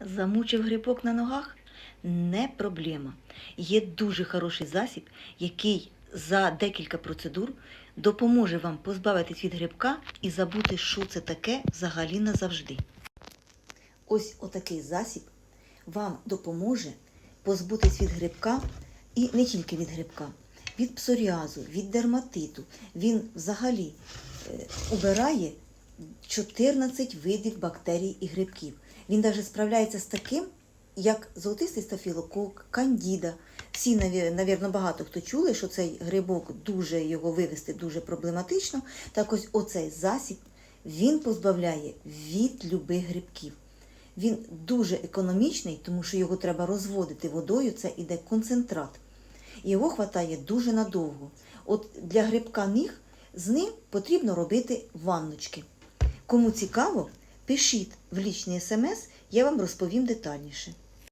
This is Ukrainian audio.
Замучив грибок на ногах? Не проблема. Є дуже хороший засіб, який за декілька процедур допоможе вам позбавитись від грибка і забути, що це таке взагалі назавжди. Ось отакий засіб вам допоможе позбутись від грибка і не тільки від грибка, від псоріазу, від дерматиту. Він взагалі е, убирає 14 видів бактерій і грибків. Він навіть справляється з таким, як золотистий стафілокок, кандіда. Всі, навірно, багато хто чули, що цей грибок дуже його вивести дуже проблематично. Так ось оцей засіб він позбавляє від любих грибків. Він дуже економічний, тому що його треба розводити водою, це іде концентрат. Його хватає дуже надовго. От для грибка ніг з ним потрібно робити ванночки. Кому цікаво, пишіть в лічний смс, я вам розповім детальніше.